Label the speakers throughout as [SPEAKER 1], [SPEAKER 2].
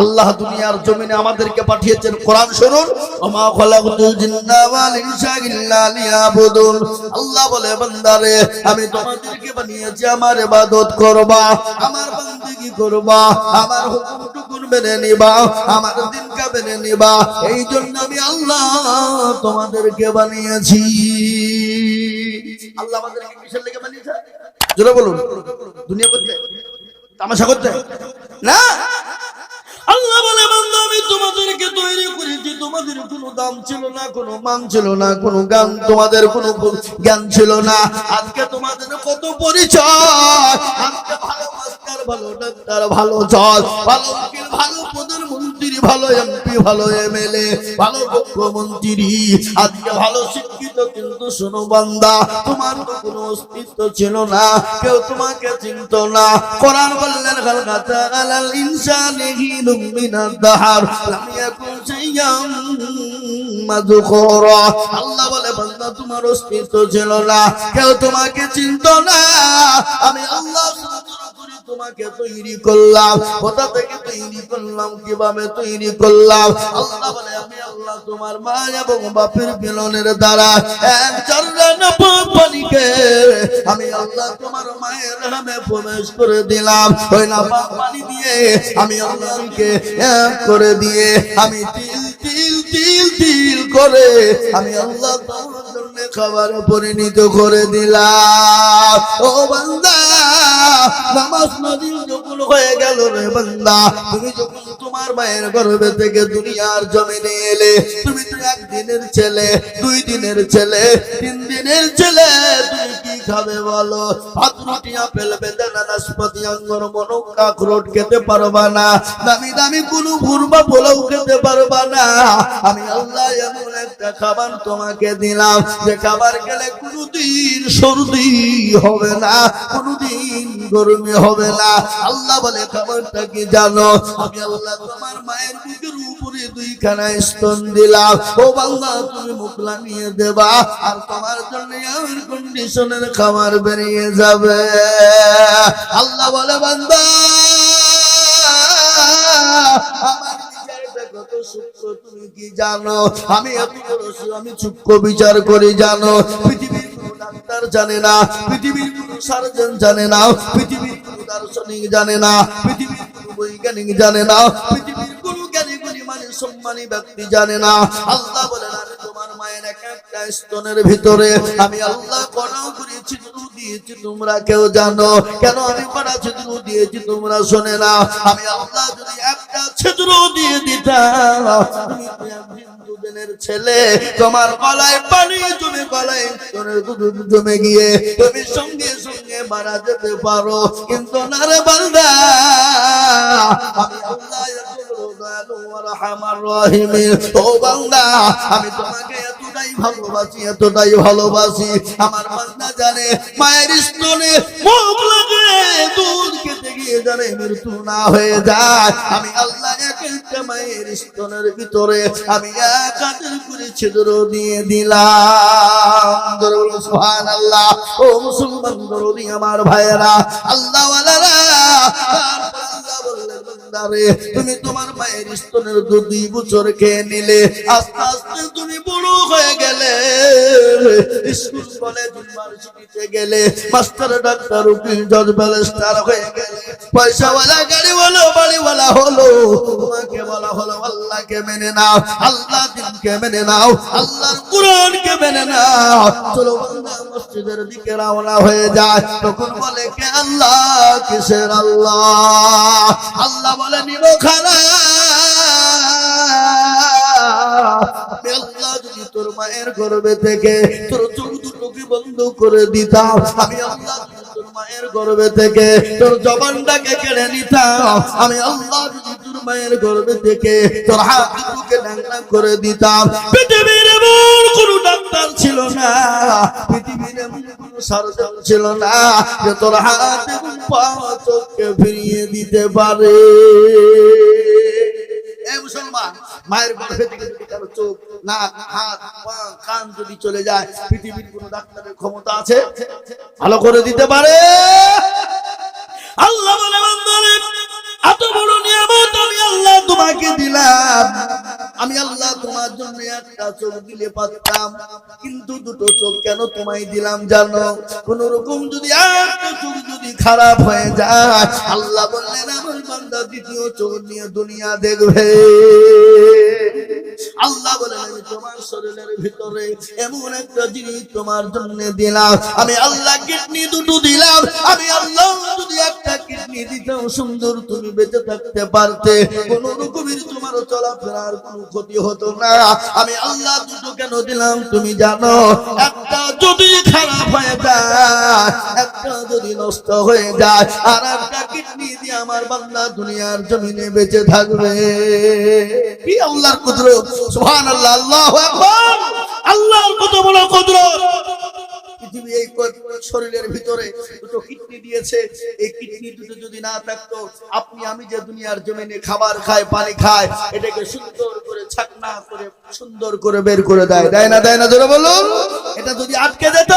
[SPEAKER 1] আল্লাহ দুনিয়ার জমিনে আমাদেরকে পাঠিয়েছেন কোরআন শুনুন। ওমা খলাকতুল জিন্না ওয়াল ইনসা ইল্লা লিয়াবুদুন। আল্লাহ বলে, বান্দারে, আমি তোমাদেরকে বানিয়েছি, আমার ইবাদত করবা, আমার বান্দিগি করবা, আমার হুকুমটুকুন মেনে নিবা, আমার দিনকে মেনে নিবা। এই জন্য আমি আল্লাহ তোমাদেরকে বানিয়েছি। আল্লাহ আমাদেরকে কিসের লেগে বানিয়েছে? জোরে বলুন। দুনিয়া করতে? তামাশা করতে? না? আল্লাহ বলে বন্ধু আমি তোমাদেরকে তৈরি করেছি। তোমাদের কোনো দাম ছিল না, কোনো মান ছিল না, কোনো গান তোমাদের কোনো জ্ঞান ছিল না। আজকে তোমাদের কত পরিচয়। ভালো ডাক্তার, ভালো জজ, ভালো ভালো প্রধানমন্ত্রী ভালো এমপি, ভালো এমএলএ, ভালো মুখ্যমন্ত্রী, আজকে ভালো শিক্ষিত কিন্তু শোনো বান্দা, তোমার তো কোনো অস্তিত্ব ছিল না, কেউ তোমাকে চিনত না। কোরআন বললেন খালকাতা আলাল ইনসানি হিনুম মিনাদ দাহার, লাম ইয়াকুন শাইয়াম মাযকুরা। আল্লাহ বলে, বান্দা, তোমার অস্তিত্ব ছিল না, কেউ তোমাকে চিনত না। আমি আল্লাহ তোমাকে তৈরি করলাম। কোথা থেকে তৈরি করলাম, কীভাবে তৈরি করলাম? আল্লাহ বলে, আমি আল্লাহ তোমার মা এবং বাপের মিলনের দ্বারা এক আমি আল্লাহ তোমার মায়ের নামে প্রবেশ করে দিলাম। ওই না পানি দিয়ে আমি আল্লাহকে এক করে দিয়ে আমি তিল তিল তিল তিল করে আমি আল্লাহ খাবার পরিণত করে দিলাম। ও বান্দা, নামাজ নদীর যখন হয়ে গেল রে বান্দা। তুমি যখন তোমার মায়ের গর্ভে থেকে দুনিয়ার জমিনে এলে, তুমি তো একদিনের ছেলে, দুই দিনের ছেলে, তিন দিনের ছেলে, তুমি কি খাবে বলো। ভাত রুটি আপেল বেদানা নাশপাতি, আঙ্গুর, মনক, কাকরোট খেতে পারবা না। দামি দামি কোনো ভুরবা পোলাও খেতে পারবা না। আমি আল্লাহ এমন একটা খাবার তোমাকে দিলাম, যে খাবার খেলে কোনোদিন সর্দি হবে না, কোনোদিন গরমে হবে না। আল্লাহ বলে, খাবারটা কি জানো? আমি আল্লাহ তোমার মায়ের বুকের উপরে দুইখানা স্তন দিলাম। ও বাংলা তুমি মুখ লাগিয়ে দেবা। আর তোমার জন্য এয়ার কন্ডিশনের খাবার বেরিয়ে যাবে। আল্লাহ বলে তুমি কি জানো? আমি আমি সূক্ষ্ম বিচার করি, জানো। পৃথিবীর ডাক্তার জানে না, পৃথিবীর কোনো সার্জন জানে না, পৃথিবীর কোনো দার্শনিক জানে না, পৃথিবীর কোনো বৈজ্ঞানিক জানে না, পৃথিবীর কোনো জ্ঞানী মানে সম্মানী ব্যক্তি জানে না। আল্লাহ বলে তোমার মায়ের এক একটা স্তনের ভিতরে আমি আল্লাহ করাও ছিদ্র দিয়েছি, তোমরা কেউ জানো। কেন আমি করা ছিদ্র দিয়েছি, তোমরা শোনে না। আমি আল্লাহ যদি একটা ছিদ্র দিয়ে দিতাম ছেলে, তোমার গলায় পানি জমে, গলায় জমে গিয়ে তুমি সঙ্গে সঙ্গে মারা যেতে পারো। কিন্তু না রে বান্দা, আমি আল্লাহ ও বান্দা, আমি তোমাকে ভালোবাসি, এতটাই ভালোবাসি। আমার বান্দা জানে, মায়ের স্তনে মুখ লাগে, দুধ খেতে গিয়ে জানে মৃত্যু না হয়ে যায়। আমি আল্লাহ একটা মায়ের স্তনের ভিতরে আমি এক হাতের করে ছিদ্র দিয়ে দিলাম। সুহান আল্লাহ ও মুসলমান দরদি, আমার ভাইয়েরা আল্লাহ তুমি তোমার মায়ের স্তনের দুধ দুই বছর খেয়ে নিলে, আস্তে আস্তে হয়ে গেলে স্কুল কলেজ, ইউনিভার্সিটিতে গেলে মাস্টার, ডাক্তার, উকিল, জজ, ব্যারিস্টার হয়ে গেলে পয়সাওয়ালা, গাড়িওয়ালা, বাড়িওয়ালা হলো। তোমাকে বলা হলো, আল্লাহকে মেনে নাও আল্লাহ দিনকে মেনে নাও, আল্লাহর কোরআনকে মেনে নাও। চলো বান্দা মসজিদের দিকে রওনা হয়ে যায়। তখন বলে, কে আল্লাহ? কিসের আল্লাহ? আল্লাহ বলে আল্লাহ যদি তোর মায়ের গর্বে থেকে তোর চোখ দুটোকে বন্ধ করে দিতাম। আমি তোর মায়ের গর্বে থেকে তোর জবানটাকে কেড়ে নিতাম, আমি আল্লাহ যদি তোর মায়ের গর্বে থেকে তোর হাত দুটোকে করে দিতাম। পৃথিবীর কোনো ডাক্তার ছিল না, পৃথিবীর ছিল না যে তোর হাত পা চোখকে ফিরিয়ে দিতে পারে। মুসলমান, মায়ের গর্ভে থেকে যদি কারও চোখ নাক হাত, পা, কান যদি চলে যায়, পৃথিবীর কোন ডাক্তারের ক্ষমতা আছে? ভালো করে দিতে পারে? আল্লাহ বলে, বান্দারে, এত বড় নিয়ামত আমি আল্লাহ তোমাকে দিলাম। আমি আল্লাহ তোমার জন্য একটা চোখ দিলে পারতাম, কিন্তু দুটো চোখ কেন তোমায় দিলাম জানো? কোন রকম যদি একটা চোখ যদি খারাপ হয়ে যায়, আল্লাহ বললেন, আমার বান্দা দ্বিতীয় চোখ নিয়ে দুনিয়া দেখবে। আল্লাহ বলেন আমি তোমার শরীরের ভিতরে এমন একটা জিনিস তোমার জন্য দিলাম। আমি আল্লাহ কিডনি দুটো দিলাম। আমি আল্লাহ যদি একটা কিডনি দিতাম সুন্দর তুমি বেঁচে থাকতে পারতে। কোন রকমের তোমার চলাফেরার ক্ষতি হতো না। আমি আল্লাহ দুটো কেন দিলাম তুমি জানো? একটা যদি খারাপ হয়ে যায়, একটা যদি নষ্ট হয়ে যায়, আর একটা কিডনি দিয়ে আমার দুনিয়ার জমিনে বেঁচে থাকবে। কি আল্লাহর কুদরত? সুবহানাল্লাহ, আল্লাহু আল্লাহর কত বড় কুদরত? পৃথিবী এই শরীরের ভিতরে দুটো কিডনি দিয়েছে, এই কিডনি দুটো যদি না থাকতো, আপনি, আমি যে দুনিয়ার জমিনে খাবার খায় পানি খায় এটাকে সুন্দর করে ছাকনা করে, সুন্দর করে বের করে দেয়। দেয় না দেয় না ধরে বলুন। এটা যদি আটকে যেত,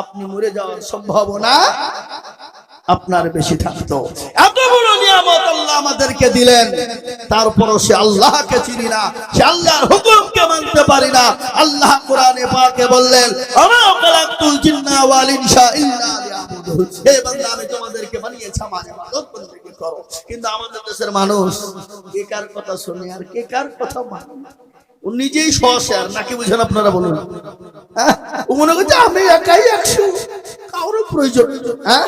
[SPEAKER 1] আপনি মরে যাওয়ার সম্ভাবনা আপনার বেশি থাকতো। এত বড় নিয়ামত আল্লাহ আমাদেরকে দিলেন। তারপরও সে আল্লাহকে চিনি না, সে আল্লাহর হুকুমকে মানতে পারি না। আল্লাহ কোরআনে পাকে বললেন, আমা আর মানে? নিজেই নাকি বুঝেন আপনারা বলুন? হ্যাঁ? মনে করছে, আমি একাই একশো। কারোর প্রয়োজন হ্যাঁ?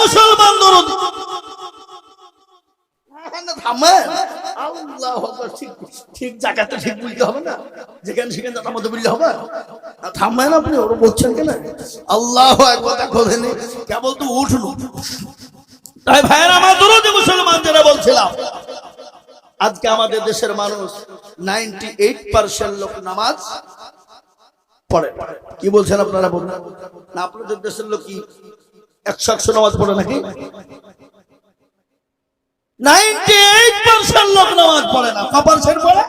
[SPEAKER 1] মুসলমান দরদ থামেন আল্লাহ ঠিক ঠিক জায়গাতে ঠিক বুঝতে হবে না? যেখানে সেখানে জানার মতো বুঝলে হবে। না, থামেন আপনি ওরা বলছেন কেন আল্লাহ একবার খোঁজে নেই কেবল তো উঠল তাই ভাইয়ের আমার দরদে মুসলমান যারা বলছিলাম আজকে আমাদের দেশের মানুষ নাইনটি এইট পার্সেন্ট লোক নামাজ পড়ে। কি বলছেন আপনারা বলুন? না আপনাদের দেশের লোক কি একশো একশো নামাজ পড়ে নাকি? নাইনটি এইট লোক নামাজ পড়ে না। পড়ে?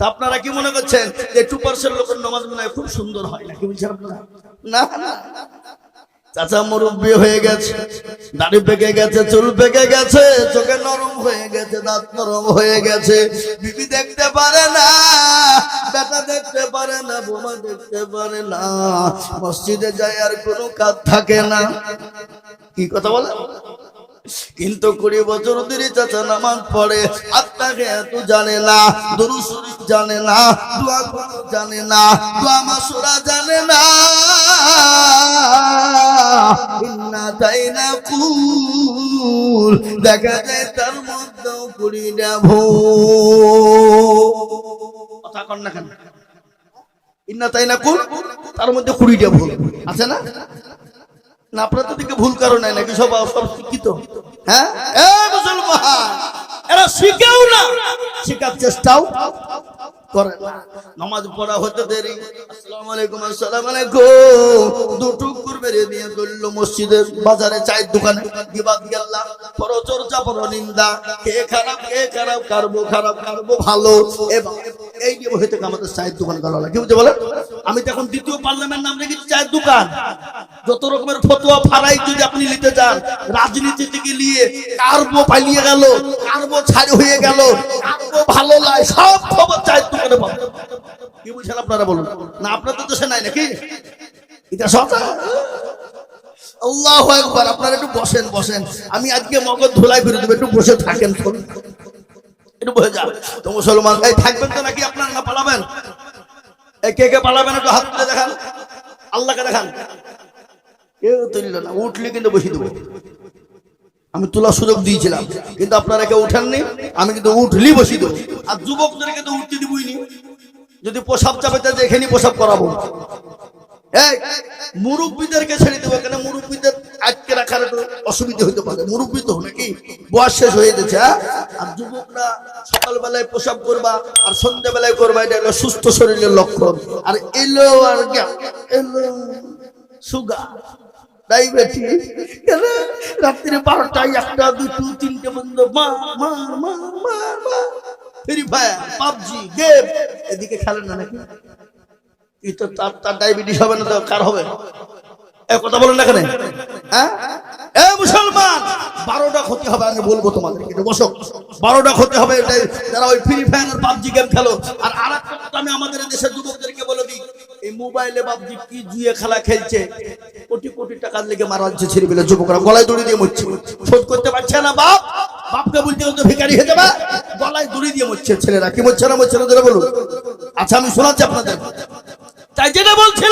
[SPEAKER 1] তা আপনারা কি মনে করছেন যে টু পার্সেন্ট লোকের নামাজ মনে হয় খুব সুন্দর হয়? নাকি বলছেন আপনারা? না। চাচা মুরব্বী হয়ে গেছে, দাড়ি পেকে গেছে, চুল পেকে গেছে, চোখে নরম হয়ে গেছে, দাঁত নরম হয়ে গেছে। বিবি দেখতে পারে না, বেটা দেখতে পারে না, বোমা দেখতে পারে না। মসজিদে যায় আর কোনো কাজ থাকে না। কি কথা বলে? কিন্তু কুড়ি বছর ধরে চাচা নামাজ পড়ে, আত্মাকে এত জানে না, দুরু শরীফ জানে না, দোয়া জানে না, দোয়া মাসুরা জানে না। কুল দেখা যায় তার মধ্যেও কুড়িটা ভুল। কথা কন না কেন? তার মধ্যে কুড়িটা ভুল। আছে না? না আপনাদের দিকে ভুল কারণ নাই, নাকি সব সব শিক্ষিত? হ্যাঁ? এরা শিখেও না। শেখার চেষ্টাও করে না। নামাজ পড়া হতে দেরি। আসসালামু আলাইকুম আসসালামু আলাইকুম। দুটো কুরবানি দিয়ে করল মসজিদের বাজারে চায়ের দোকানে। গিবাদ গেল্লা, পরচর্চা পর নিন্দা কে খারাপ কে খারাপ কারবো খারাপ কারবো ভালো। এবার এই নিয়ে হইতে আমাদের চায়ের দোকান গেল কি বুঝতে বলে? আমি তো এখন দ্বিতীয় পার্লামেন্ট নাম রেখেছি চায়ের দোকান। যত রকমের ফতোয়া ফারাই যদি আপনি নিতে চান, রাজনীতি থেকে নিয়ে কারবো পালিয়ে গেল, কারবো ছাড়ি হয়ে গেল, কারবো ভালো লাগে সব খবর চায়ের দোকানে পাবেন কি বুঝছেন আপনারা বলুন? না, আপনাদের দেশে নাই নাকি? এটা সব আল্লাহ একবার আপনারা একটু বসেন বসেন। আমি আজকে মগজ ধুলাই করে দেবো, একটু বসে থাকেন একটু বসে যান। তো মুসলমান এই থাকবেন তো নাকি আপনারা না পালাবেন? এই কে কে পালাবেন একটু হাত তুলে দেখান। আল্লাহকে দেখান। কেউ তুলল না, উঠলে কিন্তু বসিয়ে দেবো। আমি তোলার সুযোগ দিয়েছিলাম, কিন্তু আপনারা কেউ উঠেননি, আমি কিন্তু উঠলি বসিয়ে দেবো। আর যুবকদের কিন্তু উঠতে দিবই নি। যদি পোশাক চাপে, তাহলে এখানেই পোশাক করাবো। এই, মুরব্বীদেরকে ছেড়ে দেবো, কেন মুরব্বীদের আজকে রাখার একটু অসুবিধা হইতে পারে, মুরব্বী তো নাকি বয়স শেষ হয়ে গেছে হ্যাঁ? আর যুবকরা সকালবেলায় প্রসাব করবা, আর সন্ধ্যাবেলায় করবা, এটা হলো সুস্থ শরীরের লক্ষণ। আর এলো আর এলো সুগার বারোটায় একটা, দুটো, তিনটে বন্ধ ফ্রি ফায়ার, পাবজি, গেম, এদিকে খেলেন না নাকি? তার তার ডায়াবেটিস হবে না তো, কার হবে? কথা বলেন না হ্যাঁ? এ মুসলমান, বারোটা ক্ষতি হবে, আমি বলব তোমাদেরকে, একটু বসো। বারোটা ক্ষতি হবে, এটাই যারা ওই ফ্রি ফায়ার পাবজি গেম খেলো, আর আর আমি আমাদের দেশের যুবকদেরকে বলে দিই, এই মোবাইলে পাবজি কি জুয়ে খেলা খেলছে, কোটি কোটি টাকার লেগে মারা হচ্ছে যুবকরা, গলায় দড়ি দিয়ে মরছে। শোধ করতে পারছে না বাপ? বাপকে বলতে বলতে ভিকারি হয়ে যাবে? গলায় দড়ি দিয়ে মরছে ছেলেরা, কি মরছে না মরছে না বলুন। আচ্ছা আমি শোনাচ্ছি আপনাদের। তাই যেটা বলছিলাম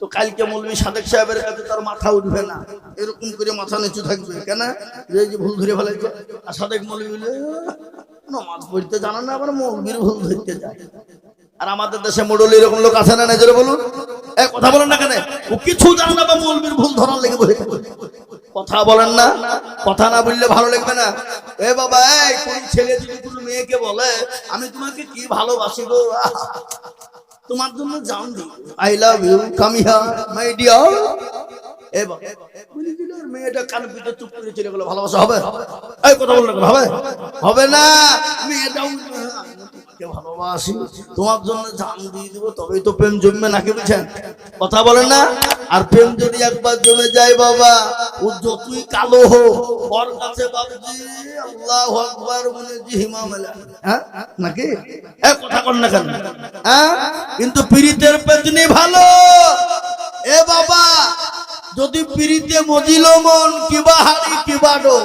[SPEAKER 1] তো কালকে মৌলবী সাদেক সাহেবের কাছে তার মাথা উঠবে না। এরকম করে মাথা নিচু থাকবে, কেন? যে ভুল ধরে ফেলেছে। আর সাদেক বলে নমাজ পড়তে জানা না, আবার মৌলবীর ভুল ধরতে যায়। আর আমাদের দেশে মোড়ল এরকম লোক আছে না নজরে বলুন। এ, কথা বলেন না কেন? ও কিছু জানে না বা মৌলবীর ভুল ধরার লেগে বসে। কথা বলেন না, কথা না বললে ভালো লাগবে না। এ বাবা, এই, কোন ছেলে যদি কোনো মেয়েকে বলে, আমি তোমাকে কি ভালোবাসি গো? তোমার জন্য জান দি I love you come here my dear এ বাবা বলে মেয়েটা কান পিঠে চুপ করে চলে গেল, ভালোবাসা হবে? এই কথা বললে হবে? হবে না। তোমাকে ভালোবাসি। তোমার জন্য জান দিয়ে দিব, তবেই তো প্রেম জমবে নাকি বুঝছেন? কথা বলেন না? আর প্রেম যদি একবার জমে যায়, বাবা ও কালো হ্যাঁ? নাকি? কথা কর না কেন? হ্যাঁ? কিন্তু পীড়িতের পেতনি ভালো। এ বাবা, যদি পিড়িতে মজিল মন কিবা হারি কিবা ডো